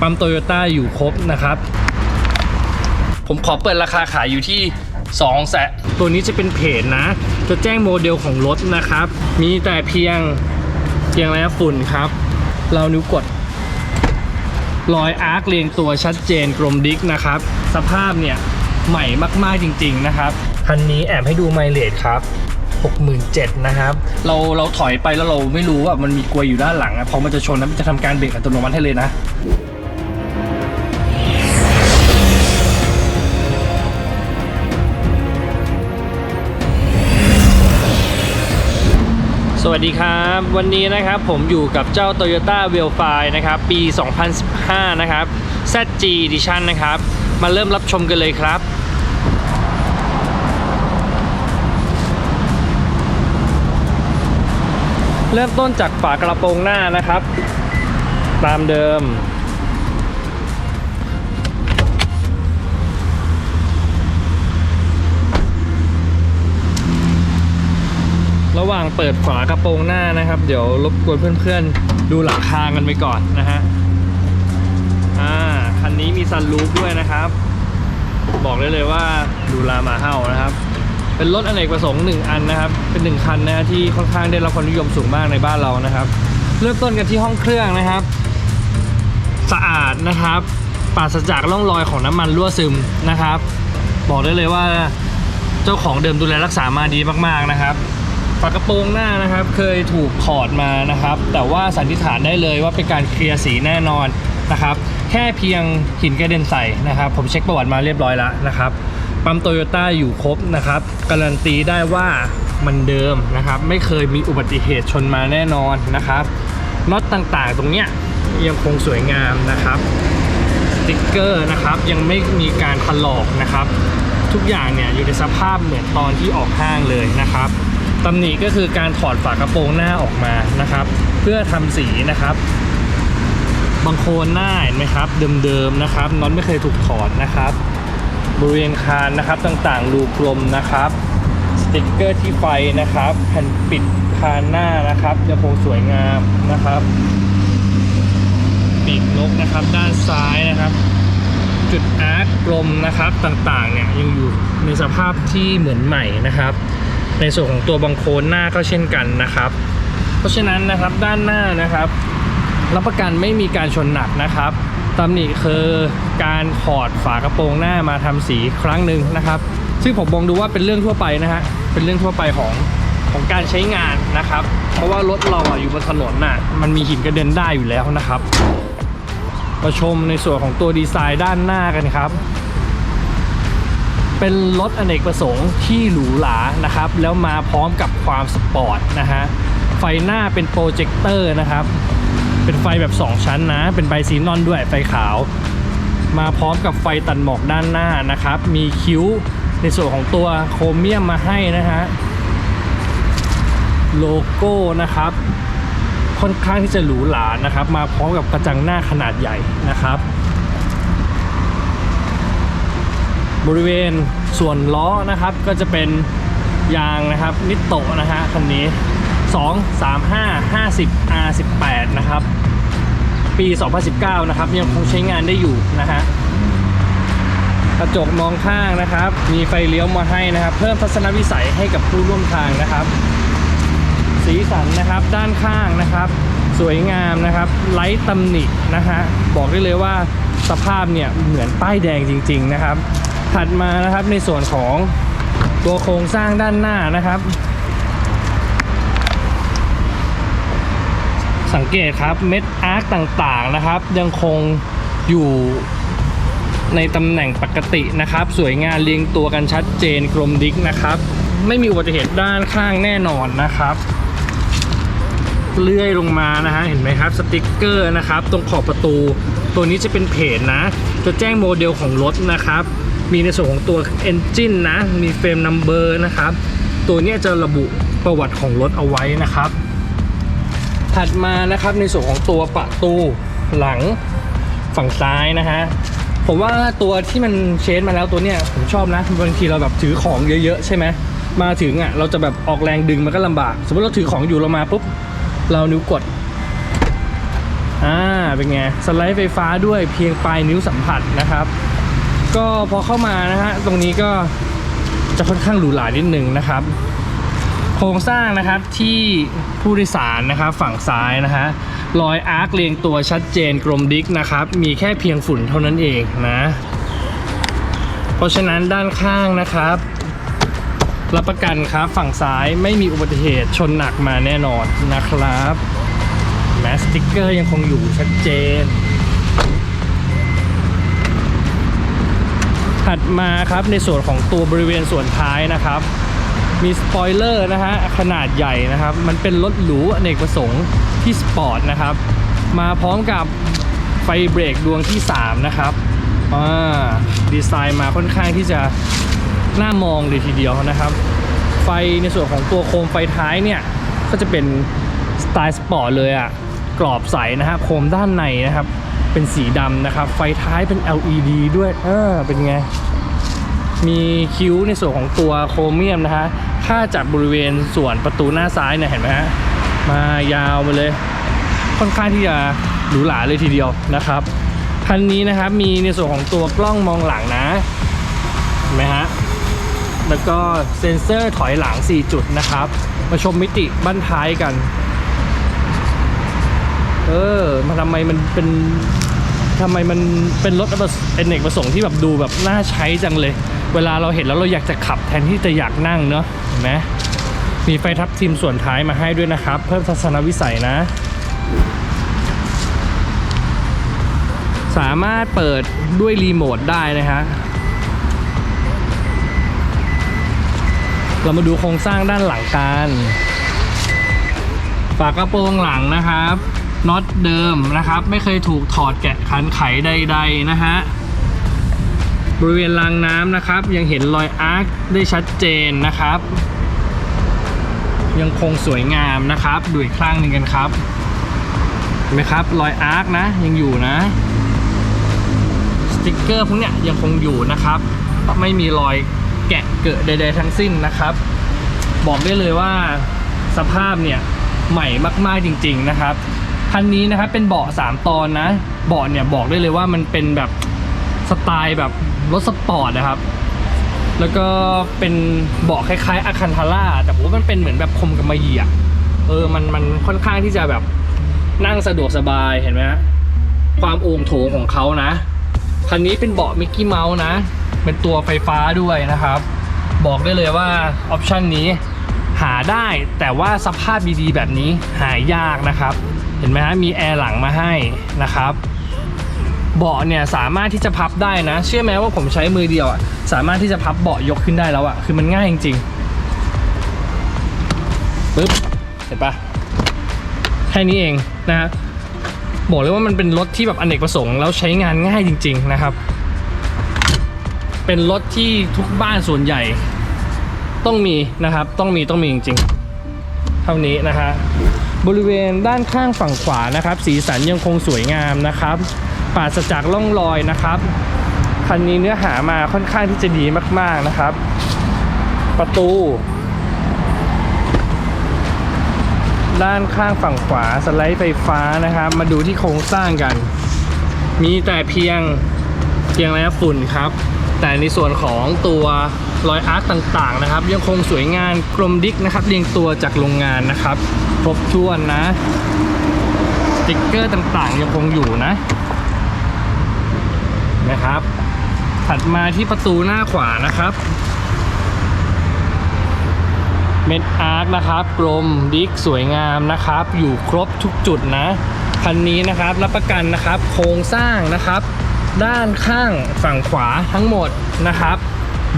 ปั๊มโตโยต้าอยู่ครบนะครับ ผมขอเปิดราคาขายอยู่ที่2แสนตัวนี้จะเป็นเพจนะ จะแจ้งโมเดลของรถนะครับ มีแต่เพียงเพียงแล้วฝุ่นครับ เรานิ้วกดรอยอาร์คเรียงตัวชัดเจนกลมดิกนะครับ สภาพเนี่ยใหม่มากๆจริง ๆนะครับ คันนี้แอบให้ดูไมล์เลทครับ67,000นะครับ เราเราถอยไปแล้วเราไม่รู้ว่ามันมีกลวยอยู่ด้านหลังอะพอมันจะชนนะมันจะทำการเบรกอัตโนมัติให้เลยนะ สวัสดีครับ วันนี้นะครับผมอยู่กับเจ้า Toyota v e l f i นะครับ ปี 2015 นะครับ ZG Edition นะครับ มาเริ่มรับชมกันเลยครับ เริ่มต้นจากฝากระโปรงหน้านะครับ ตามเดิม ระหว่างเปิดฝากระโปรงหน้านะครับ เดี๋ยวรบกวนเพื่อนๆ ดูหลังคากันไปก่อนนะฮะอ่าคันนี้มีซันรูฟด้วยนะครับ บอกได้เลยว่าดูลามาเฮานะครับ เป็นรถอเนกประสงค์หนึ่งอันนะครับ เป็นหนึ่งคันนะฮะที่ค่อนข้างได้รับความนิยมสูงมากในบ้านเรานะครับ เริ่มต้นกันที่ห้องเครื่องนะครับ สะอาดนะครับปราศจากร่องรอยของน้ำมันรั่วซึมนะครับ บอกได้เลยว่าเจ้าของเดิมดูแลรักษามาดีมากๆนะครับ ฝากระโปรงหน้านะครับ เคยถูกถอดมานะครับ แต่ว่าสันนิษฐานได้เลยว่าเป็นการเคลียร์สีแน่นอนนะครับ แค่เพียงหินกระเด็นใส่นะครับ ผมเช็คประวัติมาเรียบร้อยแล้วนะครับ ปั๊มโตโยต้าอยู่ครบนะครับ การันตีได้ว่ามันเดิมนะครับ ไม่เคยมีอุบัติเหตุชนมาแน่นอนนะครับน็อตต่างๆ ตรงเนี้ยยังคงสวยงามนะครับสติ๊กเกอร์นะครับยังไม่มีการถลอกนะครับ ทุกอย่างเนี่ยอยู่ในสภาพเหมือนตอนที่ออกห้างเลยนะครับ ตำหนิก็คือการถอดฝากระโปรงหน้าออกมานะครับ เพื่อทำสีนะครับบางโคนหน้าเห็นไหมครับ เดิมๆนะครับน็อตไม่เคยถูกถอดนะครับ บริเวณคานนะครับต่างๆรูกลมนะครับสติกเกอร์ที่ไฟนะครับ แผ่นปิดคานหน้านะครับยังคงสวยงามนะครับปีกนกนะครับ ด้านซ้ายนะครับ จุดอาร์กลมนะครับต่างๆเนี่ยยังอยู่ในสภาพที่เหมือนใหม่นะครับ ในส่วนของตัวบังโคลนหน้าก็เช่นกันนะครับ เพราะฉะนั้นนะครับด้านหน้านะครับ รับประกันไม่มีการชนหนักนะครับตำหนิคือการถอดฝากระโปรงหน้ามาทำสีครั้งหนึ่งนะครับ ซึ่งผมมองดูว่าเป็นเรื่องทั่วไปนะฮะเป็นเรื่องทั่วไปของของการใช้งานนะครับ เพราะว่ารถเราอะอยู่บนถนนน่ะมันมีหินกระเด็นได้อยู่แล้วนะครับมาชมในส่วนของตัวดีไซน์ด้านหน้ากันครับ เป็นรถอเนกประสงค์ที่หรูหรานะครับ แล้วมาพร้อมกับความสปอร์ตนะฮะ ไฟหน้าเป็นโปรเจคเตอร์นะครับ เป็นไฟแบบ 2 ชั้นนะ เป็นไบซีนอนด้วยไฟขาว มาพร้อมกับไฟตัดหมอกด้านหน้านะครับ มีคิ้วในส่วนของตัวโครเมียมมาให้นะฮะ โลโก้นะครับ ค่อนข้างที่จะหรูหรานะครับ มาพร้อมกับกระจังหน้าขนาดใหญ่นะครับ บริเวณส่วนล้อนะครับ ก็จะเป็นยางนะครับนิโตะนะฮะคันนี้ 2 3 5 50 R18 นะครับ ปี 2019 นะครับ ยังคงใช้งานได้อยู่นะฮะกระจกมองข้างนะครับ มีไฟเลี้ยวมาให้นะครับ เพิ่มทัศนวิสัยให้กับผู้ร่วมทางนะครับ สีสันนะครับด้านข้างนะครับ สวยงามนะครับไร้ตำหนินะฮะบอกได้เลยว่าสภาพเนี่ยเหมือนป้ายแดงจริง ๆ นะครับ ถัดมานะครับในส่วนของตัวโครงสร้างด้านหน้านะครับ สังเกตครับเม็ดอาร์คต่างๆนะครับ ยังคงอยู่ในตำแหน่งปกตินะครับ สวยงามเรียงตัวกันชัดเจนกลมดิกนะครับ ไม่มีอุบัติเหตุด้านข้างแน่นอนนะครับ เลื่อยลงมานะฮะเห็นไหมครับสติกเกอร์นะครับ ตรงขอบประตู ตัวนี้จะเป็นเพจนะ จะแจ้งโมเดลของรถนะครับ มีในส่วนของตัว Engine นะ มีเฟรมนัมเบอร์นะครับ ตัวนี้จะระบุประวัติของรถเอาไว้นะครับ ถัดมานะครับในส่วนของตัวประตูหลังฝั่งซ้ายนะฮะผมว่าตัวที่มันเชนมาแล้วตัวเนี้ยผมชอบนะบางทีเราแบบถือของเยอะๆใช่ไหมมาถึงอะเราจะแบบออกแรงดึงมันก็ลำบาก สมมติเราถือของอยู่เรามาปุ๊บเรานิ้วกดอ่าเป็นไงสไลด์ไฟฟ้าด้วยเพียงปลายนิ้วสัมผัสนะครับ ก็พอเข้ามานะฮะตรงนี้ก็จะค่อนข้างหรูหรานิดหนึ่งนะครับ โครงสร้างนะครับที่ผู้โดยสารนะครับฝั่งซ้ายนะฮะรอยอาร์คเรียงตัวชัดเจนกลมดิกนะครับ มีแค่เพียงฝุ่นเท่านั้นเองนะ เพราะฉะนั้นด้านข้างนะครับ รับประกันครับฝั่งซ้ายไม่มีอุบัติเหตุชนหนักมาแน่นอนนะครับแมสติกเกอร์ยังคงอยู่ชัดเจน ถัดมาครับในส่วนของตัวบริเวณส่วนท้ายนะครับ มีสปอยเลอร์นะฮะขนาดใหญ่นะครับ มันเป็นรถหรูอเนกประสงค์ที่สปอร์ตนะครับ มาพร้อมกับไฟเบรกดวงที่ 3 นะครับอ่าดีไซน์มาค่อนข้างที่จะน่ามองเลยทีเดียวนะครับ ไฟในส่วนของตัวโคมไฟท้ายเนี่ย ก็จะเป็นสไตล์สปอร์ตเลยอะ่ะกรอบใสนะฮะโคมด้านในนะครับ เป็นสีดำนะครับ ไฟท้ายเป็น LED ด้วยเออเป็นไง มีคิ้วในส่วนของตัวโครเมียมนะฮะค่าจากบริเวณส่วนประตูหน้าซ้ายเนี่ยเห็นไหมฮะมายาวมาเลย ค่อนข้างที่จะหรูหราเลยทีเดียวนะครับคันนี้นะครับมีในส่วนของตัวกล้องมองหลังนะเห็นไหมฮะแล้วก็เซ็นเซอร์ถอยหลัง 4 จุดนะครับ มาชมมิติบั้นท้ายกัน เออมาทำไมมันเป็นทำไมมันเป็นรถเอเนกประสงค์ที่แบบดูแบบน่าใช้จังเลย เวลาเราเห็นแล้วเราอยากจะขับแทนที่จะอยากนั่งเนาะเห็นไหมมีไฟทับทิมส่วนท้ายมาให้ด้วยนะครับ เพิ่มทัศนวิสัยนะ สามารถเปิดด้วยรีโมทได้นะฮะเรามาดูโครงสร้างด้านหลังกัน ฝากระโปรงหลังนะครับ น็อตเดิมนะครับ ไม่เคยถูกถอดแกะขันไขใดๆนะฮะบริเวณรางน้ำนะครับ ยังเห็นรอยอาร์คได้ชัดเจนนะครับ ยังคงสวยงามนะครับดูอีกครั้งหนึ่งกันครับเห็นไหมครับรอยอาร์คนะยังอยู่นะ สติกเกอร์พวกเนี้ยยังคงอยู่นะครับ ไม่มีรอยแกะเกิดใด ๆ ทั้งสิ้นนะครับ บอกได้เลยว่าสภาพเนี่ยใหม่มากๆจริง ๆนะครับ คันนี้นะครับเป็นเบาะ3 ตอนนะเบาะเนี่ยบอกได้เลยว่ามันเป็นแบบสไตล์แบบรถสปอร์ตนะครับแล้วก็เป็นเบาะคล้ายๆอาคันทาร่าแต่ผมว่ามันเป็นเหมือนแบบคมกำมะหยี่อะเออมันมันค่อนข้างที่จะแบบนั่งสะดวกสบายเห็นไหมฮะความโอ่งโถงของเขานะคันนี้เป็นเบาะมิกกี้เมาส์นะ เป็นตัวไฟฟ้าด้วยนะครับ บอกได้เลยว่าออปชันนี้หาได้แต่ว่าสภาพดีๆแบบนี้หายากนะครับ เห็นไหมฮะมีแอร์หลังมาให้นะครับเบาะเนี่ยสามารถที่จะพับได้นะ เชื่อไหมว่าผมใช้มือเดียวอะสามารถที่จะพับเบาะยกขึ้นได้แล้วอะคือมันง่ายจริงๆปึ๊บเห็นปะแค่นี้เองนะฮะบอกเลยว่ามันเป็นรถที่แบบอเนกประสงค์แล้วใช้งานง่ายจริง ๆนะครับ เป็นรถที่ทุกบ้านส่วนใหญ่ ต้องมีนะครับ ต้องมีต้องมีจริง ๆ เท่านี้นะฮะ บริเวณด้านข้างฝั่งขวานะครับ สีสันยังคงสวยงามนะครับปราศจากร่องรอยนะครับคันนี้เนื้อหามาค่อนข้างที่จะดีมากๆนะครับ ประตู ด้านข้างฝั่งขวาสไลด์ไฟฟ้านะครับ มาดูที่โครงสร้างกัน มีแต่เพียงเพียงแล้วฝุ่นครับ แต่ในส่วนของตัวรอยอาร์คต่างๆนะครับ ยังคงสวยงามกลมดิกนะครับเรียงตัวจากโรงงานนะครับครบถ้วนนะสติ๊กเกอร์ต่างๆ ยังคงอยู่นะนะครับ ถัดมาที่ประตูหน้าขวานะครับเม็ดอาร์คนะครับกลมดิกสวยงามนะครับ อยู่ครบทุกจุดนะคันนี้นะครับรับประกันนะครับ โครงสร้างนะครับ ด้านข้างฝั่งขวาทั้งหมดนะครับ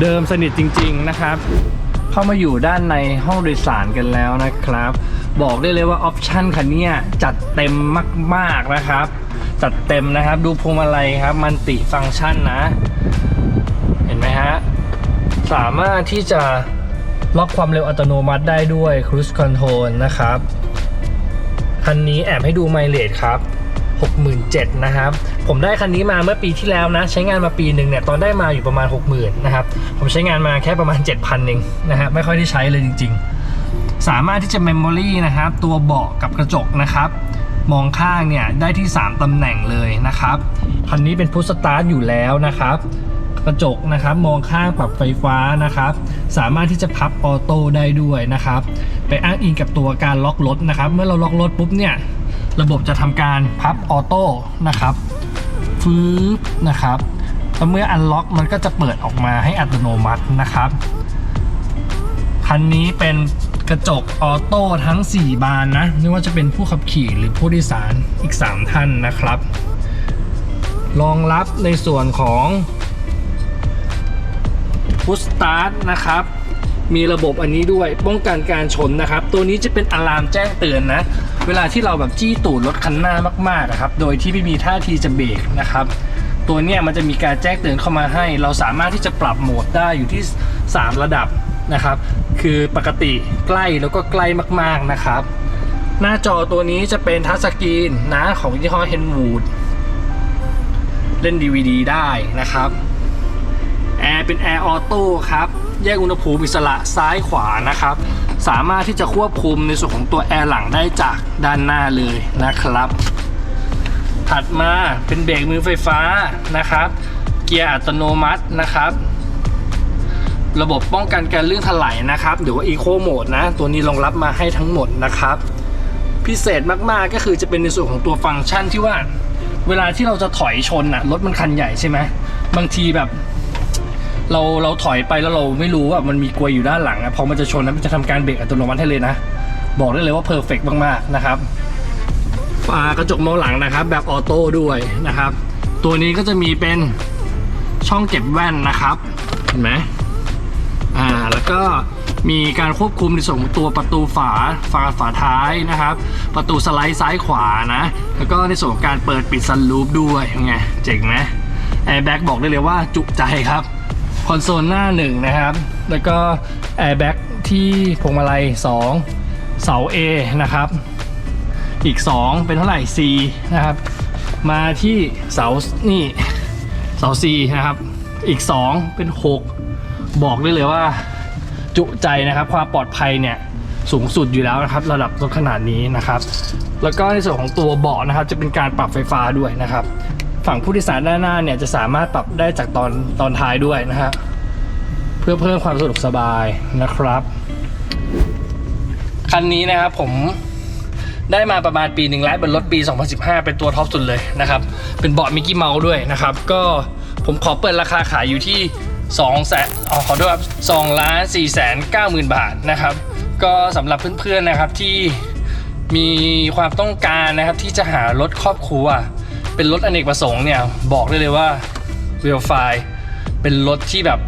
เดิมสนิทจริง ๆนะครับ เข้ามาอยู่ด้านในห้องโดยสารกันแล้วนะครับ บอกได้เลยว่าออปชันคันนี้จัดเต็มมากๆนะครับ จัดเต็มนะครับ ดูพวงมาลัยครับ มันติฟังก์ชันนะ เห็นไหมฮะ สามารถที่จะล็อกความเร็วอัตโนมัติได้ด้วย Cruise Control นะครับ คันนี้แอบให้ดูไมเลทครับ 67,000นะครับ ผมได้คันนี้มาเมื่อปีที่แล้วนะ ใช้งานมาปีหนึ่งเนี่ย ตอนได้มาอยู่ประมาณ 60,000นะครับ ผมใช้งานมาแค่ประมาณ 7,000เองนะฮะ ไม่ค่อยได้ใช้เลยจริง ๆ สามารถที่จะ Memory นะครับ ตัวเบาะกับกระจกนะครับ มองข้างเนี่ยได้ที่ 3 ตำแหน่งเลยนะครับ คันนี้เป็นพุชสตาร์ทอยู่แล้วนะครับกระจกนะครับมองข้างปรับไฟฟ้านะครับ สามารถที่จะพับออโต้ได้ด้วยนะครับ ไปอ้างอิงกับตัวการล็อกรถนะครับ เมื่อเราล็อกรถปุ๊บเนี่ย ระบบจะทำการพับออโต้นะครับฟืบนะครับแล้วเมื่ออันล็อกมันก็จะเปิดออกมาให้อัตโนมัตินะครับคันนี้เป็นกระจกออโต้ทั้ง 4 บานนะไม่ว่าจะเป็นผู้ขับขี่หรือผู้โดยสารอีก 3 ท่านนะครับ รองรับในส่วนของพุชสตาร์ทนะครับมีระบบอันนี้ด้วยป้องกันการชนนะครับ ตัวนี้จะเป็นอะลามแจ้งเตือนนะ เวลาที่เราแบบจี้ตูดรถคันหน้ามากๆอะครับ โดยที่ไม่มีท่าทีจะเบรกนะครับ ตัวเนี้ยมันจะมีการแจ้งเตือนเข้ามาให้ เราสามารถที่จะปรับโหมดได้อยู่ที่ 3 ระดับนะครับ คือปกติใกล้แล้วก็ใกล้มากๆนะครับ หน้าจอตัวนี้จะเป็นทัชสกรีนนะของยี่ห้อ Henwood เล่น DVD ได้นะครับแอร์เป็นแอร์ออโต้ครับ แยกอุณหภูมิอิสระซ้ายขวานะครับ สามารถที่จะควบคุมในส่วนของตัวแอร์หลังได้จากด้านหน้าเลยนะครับ ถัดมาเป็นเบรกมือไฟฟ้านะครับ เกียร์อัตโนมัตินะครับระบบป้องกันการลื่นถลายนะครับ หรือว่า Eco Mode นะ ตัวนี้รองรับมาให้ทั้งหมดนะครับ พิเศษมากๆก็คือจะเป็นในส่วนของตัวฟังก์ชันที่ว่า เวลาที่เราจะถอยชนอะรถมันคันใหญ่ใช่ไหมบางทีแบบ เราเราถอยไปแล้วเราไม่รู้ว่ามันมีกลวยอยู่ด้านหลังอะพอมันจะชนแล้วมันจะทำการเบรกอัตโนมัติให้เลยนะ บอกได้เลยว่าเพอร์เฟกมากๆนะครับฝากระจกมองหลังนะครับ แบบออโต้ด้วยนะครับ ตัวนี้ก็จะมีเป็นช่องเก็บแว่นนะครับ เห็นไหมอ่าแล้วก็มีการควบคุมในส่วนของตัวประตูฝาฝาฝาท้ายนะครับ ประตูสไลด์ซ้ายขวานะ แล้วก็ในส่วนของการเปิดปิดซันรูฟด้วยยังไงเจ๋งไหมแอร์แบ็กบอกได้เลยว่าจุใจครับ คอนโซลหน้าหนึ่งนะครับ แล้วก็แอร์แบ็กที่พวงมาลัย 2 เสา A นะครับ อีก 2 เป็นเท่าไหร่ C นะครับ มาที่เสานี่เสา C นะครับ อีก 2 เป็น 6 บอกได้เลยว่าจุใจนะครับ ความปลอดภัยเนี่ยสูงสุดอยู่แล้วนะครับ ระดับรถขนาดนี้นะครับ แล้วก็ในส่วนของตัวเบาะนะครับ จะเป็นการปรับไฟฟ้าด้วยนะครับ ฝั่งผู้โดยสารด้านหน้าเนี่ยจะสามารถปรับได้จากตอนตอนท้ายด้วยนะฮะเพื่อเพิ่มความสะดวกสบายนะครับคันนี้นะครับผมได้มาประมาณปีหนึ่งแล้วเป็นรถปี 2015 เป็นตัวท็อปสุดเลยนะครับ เป็นเบาะมิกกี้เมาส์ด้วยนะครับ ก็ผมขอเปิดราคาขายอยู่ที่2แสนอ๋อขอโทษครับ2ล้าน4แสน9หมื่นบาทนะครับ ก็สำหรับเพื่อนๆนะครับที่มีความต้องการนะครับที่จะหารถครอบครัว เป็นรถอเนกประสงค์เนี่ย บอกได้เลยว่าเวลไฟเป็นรถที่แบบ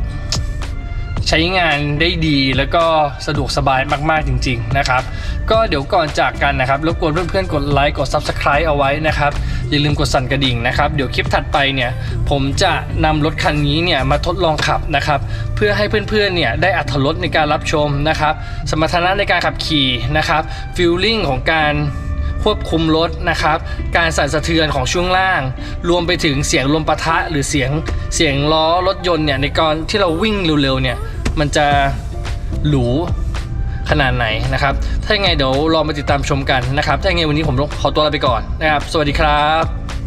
ใช้งานได้ดีแล้วก็สะดวกสบายมาก ๆ จริง ๆ นะครับ ก็เดี๋ยวก่อนจากกันนะครับรบกวนเพื่อน ๆ กดไลค์กด Subscribe เอาไว้นะครับ อย่าลืมกดสั่นกระดิ่งนะครับ เดี๋ยวคลิปถัดไปเนี่ย ผมจะนำรถคันนี้เนี่ย มาทดลองขับนะครับ เพื่อให้เพื่อน ๆ เนี่ย ได้อัธรสในการรับชมนะครับ สมรรถนะในการขับขี่นะครับฟิลลิ่งของการ ควบคุมรถนะครับ การสั่นสะเทือนของช่วงล่าง รวมไปถึงเสียงลมปะทะหรือเสียงเสียงล้อรถยนต์เนี่ยในก่อนที่เราวิ่งเร็วๆเนี่ยมันจะหรูขนาดไหนนะครับถ้ายังไงเดี๋ยวลองมาติดตามชมกันนะครับถ้ายังไงวันนี้ผมขอตัวลาไปก่อนนะครับ สวัสดีครับ